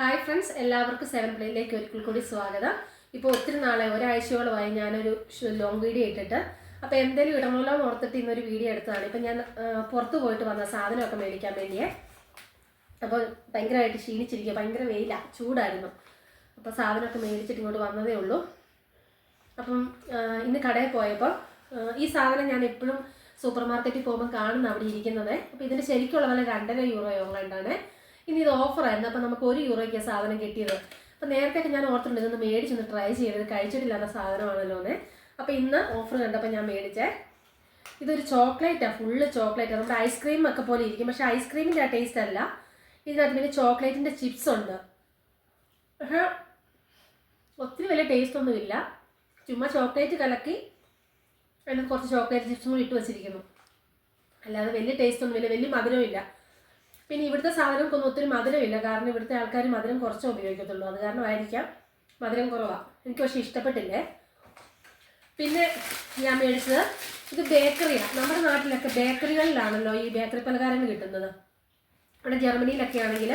Hi friends എല്ലാവർക്കും seven പ്ലേയിലേക്ക് ഒരിക്കൽ കൂടി സ്വാഗതം. ഇപ്പോൾ ഒത്തിരി നാളെ ഒരാഴ്ചയോളമായി ഞാനൊരു ലോങ് വീഡിയോ ഇട്ടിട്ട്. അപ്പോൾ എന്തെങ്കിലും ഇടണമല്ലോ ഓർത്തിട്ട് ഇന്നൊരു വീഡിയോ എടുത്തതാണ്. ഇപ്പം ഞാൻ പുറത്ത് പോയിട്ട് വന്ന സാധനമൊക്കെ മേടിക്കാൻ വേണ്ടിയേ. അപ്പോൾ ഭയങ്കരമായിട്ട് ക്ഷീണിച്ചിരിക്കുക ഭയങ്കര വെയില ചൂടായിരുന്നു. അപ്പോൾ സാധനമൊക്കെ മേടിച്ചിട്ട് ഇങ്ങോട്ട് വന്നതേ ഉള്ളൂ. അപ്പം ഇന്ന് കടയിൽ പോയപ്പോൾ ഈ സാധനം ഞാൻ എപ്പോഴും സൂപ്പർ മാർക്കറ്റിൽ പോകുമ്പോൾ കാണുന്ന അവിടെ ഇരിക്കുന്നത്. അപ്പോൾ ഇതിന്റെ ശരിക്കുള്ള വില രണ്ടര യൂറോ ഓൺലൈനാണ് ഇനി ഇത് ഓഫറായിരുന്നു. അപ്പോൾ നമുക്ക് ഒരു യൂറോയ്ക്ക് സാധനം കിട്ടിയത്. അപ്പോൾ നേരത്തെ ഞാൻ ഓർത്തിട്ടുണ്ട് ഇതൊന്ന് മേടിച്ചൊന്ന് ട്രൈ ചെയ്തത് കഴിച്ചിട്ടില്ലാത്ത സാധനമാണല്ലോ അപ്പോൾ ഇന്ന് ഓഫർ കണ്ടപ്പോൾ ഞാൻ മേടിച്ചേ. ഇതൊരു ചോക്ലേറ്റാണ് ഫുള്ള് ചോക്ലേറ്റ് നമ്മുടെ ഐസ്ക്രീം ഒക്കെ പോലെ ഇരിക്കും. പക്ഷേ ഐസ്ക്രീമിന്റെ ആ ടേസ്റ്റ് അല്ല. ഇതിനകത്ത് പിന്നെ ചോക്ലേറ്റിന്റെ ചിപ്സ് ഉണ്ട്. പക്ഷേ ഒത്തിരി വലിയ ടേസ്റ്റ് ഒന്നുമില്ല ചുമ്മാ ചോക്ലേറ്റ് കലക്കി അതിന് കുറച്ച് ചോക്ലേറ്റ് ചിപ്സും കൂടി ഇട്ട് വെച്ചിരിക്കുന്നു. അല്ലാതെ വലിയ ടേസ്റ്റ് ഒന്നുമില്ല വലിയ മധുരവും ഇല്ല. പിന്നെ ഇവിടുത്തെ സാധനങ്ങൾക്കൊന്നും ഒത്തിരി മധുരമില്ല. കാരണം ഇവിടുത്തെ ആൾക്കാർ മധുരം കുറച്ചേ ഉപയോഗിക്കത്തുള്ളൂ. അത് കാരണമായിരിക്കാം മധുരം കുറവാണ് എനിക്ക് പക്ഷേ ഇഷ്ടപ്പെട്ടില്ലേ? പിന്നെ ഞാൻ മേടിച്ചത് ഇത് ബേക്കറിയാണ് നമ്മുടെ നാട്ടിലൊക്കെ ബേക്കറികളിലാണല്ലോ ഈ ബേക്കറി പലഹാരങ്ങൾ കിട്ടുന്നത്. ഇവിടെ ജർമ്മനിയിലൊക്കെ ആണെങ്കിൽ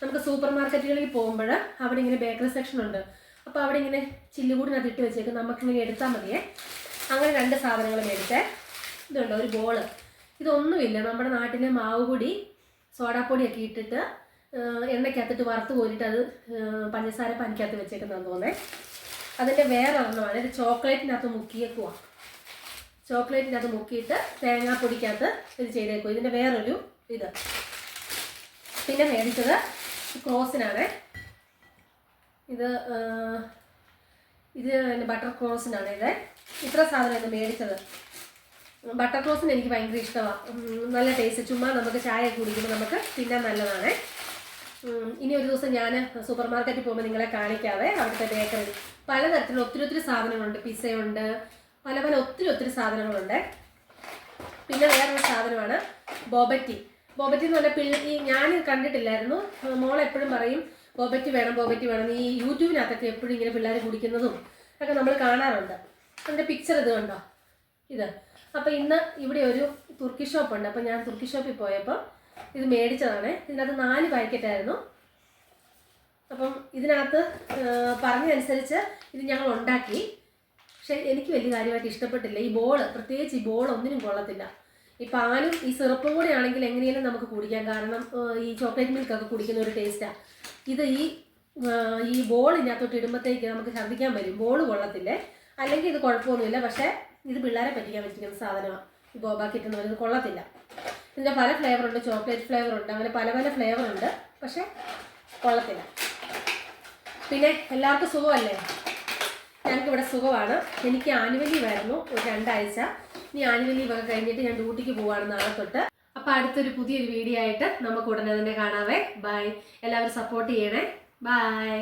നമുക്ക് സൂപ്പർ മാർക്കറ്റുകളിൽ പോകുമ്പോൾ അവിടെ ഇങ്ങനെ ബേക്കറി സെക്ഷൻ ഉണ്ട്. അപ്പോൾ അവിടെ ഇങ്ങനെ ചില്ലുകൂടിനകത്ത് ഇട്ട് വെച്ചേക്ക്. നമുക്കിങ്ങനെ എടുത്താൽ മതിയേ. അങ്ങനെ രണ്ട് സാധനങ്ങൾ മേടിച്ചേ. ഇതുണ്ടോ? ഒരു ബോൾ ഇതൊന്നുമില്ല. നമ്മുടെ നാട്ടിലെ മാവ് സോഡാപ്പൊടിയൊക്കെ ഇട്ടിട്ട് എണ്ണയ്ക്കകത്തിട്ട് വറുത്ത് കോരിയിട്ട് അത് പഞ്ചസാര പനിക്കകത്ത് വെച്ചേക്കുന്നതെന്ന് തോന്നേ. അതിന്റെ വേറെ ഒരെണ്ണമാണ് ഇത് ചോക്ലേറ്റിനകത്ത് മുക്കിയേക്കുവാ. ചോക്ലേറ്റിനകത്ത് മുക്കിയിട്ട് തേങ്ങാപ്പൊടിക്കകത്ത് ഇത് ചെയ്തേക്കുക ഇതിന്റെ വേറൊരു ഇത്. പിന്നെ മേടിച്ചത് ക്രോസിനാണ്. ഇത് ഇത് ബട്ടർ ക്രോസിനാണ് ഇത്. ഇത്ര സാധനം ഇത് മേടിച്ചത്. ബട്ടർ ക്രോസിന് എനിക്ക് ഭയങ്കര ഇഷ്ടമാണ് നല്ല ടേസ്റ്റ് ചുമ്മാ നമുക്ക് ചായ കുടിക്കുമ്പോൾ നമുക്ക് തിന്നാൻ നല്ലതാണ്. ഇനി ഒരു ദിവസം ഞാൻ സൂപ്പർ മാർക്കറ്റിൽ പോകുമ്പോൾ നിങ്ങളെ കാണിക്കാതെ അവിടുത്തെ ബേക്കറി പലതരത്തിലുള്ള ഒത്തിരി ഒത്തിരി സാധനങ്ങളുണ്ട്. പിസയുണ്ട് പല പല ഒത്തിരി ഒത്തിരി സാധനങ്ങളുണ്ട്. പിന്നെ വേറൊരു സാധനമാണ് ബോബറ്റി. ബോബറ്റി എന്ന് പറഞ്ഞാൽ പിള്ള ഞാൻ കണ്ടിട്ടില്ലായിരുന്നു. മോൾ എപ്പോഴും പറയും ബോബറ്റി വേണം ബോബറ്റി വേണം. ഈ യൂട്യൂബിനകത്തൊക്കെ എപ്പോഴും ഇങ്ങനെ പിള്ളേർ കുടിക്കുന്നതും ഒക്കെ നമ്മൾ കാണാറുണ്ട്. അതിന്റെ പിക്ചർ ഇത് കണ്ടോ? ഇത്. അപ്പോൾ ഇന്ന് ഇവിടെ ഒരു തുർക്കി ഷോപ്പുണ്ട് അപ്പോൾ ഞാൻ തുർക്കി ഷോപ്പിൽ പോയപ്പോൾ ഇത് മേടിച്ചതാണ്. ഇതിനകത്ത് നാല് പാക്കറ്റായിരുന്നു അപ്പം ഇതിനകത്ത് പറഞ്ഞതനുസരിച്ച് ഇത് ഞങ്ങൾ ഉണ്ടാക്കി. പക്ഷെ എനിക്ക് വലിയ കാര്യമായിട്ട് ഇഷ്ടപ്പെട്ടില്ല. ഈ ബോൾ പ്രത്യേകിച്ച് ഈ ബോൾ ഒന്നിനും കൊള്ളത്തില്ല. ഈ പാലും ഈ സിറപ്പും കൂടെ ആണെങ്കിൽ എങ്ങനെയെങ്കിലും നമുക്ക് കുടിക്കാം. കാരണം ഈ ചോക്ലേറ്റ് മിൽക്കൊക്കെ കുടിക്കുന്ന ഒരു ടേസ്റ്റാണ് ഇത് ഈ ഈ ബോൾ ഇതിനകത്തോട്ട് ഇടുമ്പോഴത്തേക്ക് നമുക്ക് ഛർദ്ദിക്കാൻ വരും ബോൾ കൊള്ളത്തില്ലേ? അല്ലെങ്കിൽ ഇത് കുഴപ്പമൊന്നുമില്ല. പക്ഷേ ഇത് പിള്ളേരെ പറ്റിക്കാൻ പറ്റിക്കുന്ന സാധനമാണ് ഈ ബോബ കിറ്റ് എന്ന് പറയുന്നത് കൊള്ളത്തില്ല. ഇതിന്റെ പല ഫ്ലേവറുണ്ട് ചോക്ലേറ്റ് ഫ്ലേവർ ഉണ്ട് അങ്ങനെ പല പല ഫ്ലേവർ ഉണ്ട് പക്ഷേ കൊള്ളത്തില്ല. പിന്നെ എല്ലാവർക്കും സുഖമല്ലേ? ഞങ്ങൾക്ക് ഇവിടെ സുഖമാണ്. എനിക്ക് ആനുവലി ലീവ് ആയിരുന്നു ഒരു രണ്ടാഴ്ച. ഇനി ആനുവലി ലീവ് ഒക്കെ കഴിഞ്ഞിട്ട് ഞാൻ ഡ്യൂട്ടിക്ക് പോവാണ് നാളെ തൊട്ട്. അപ്പോൾ അടുത്തൊരു പുതിയൊരു വീഡിയോ ആയിട്ട് നമുക്ക് ഉടനെ തന്നെ കാണാവേ. ബൈ എല്ലാവരും സപ്പോർട്ട് ചെയ്യണേ. ബൈ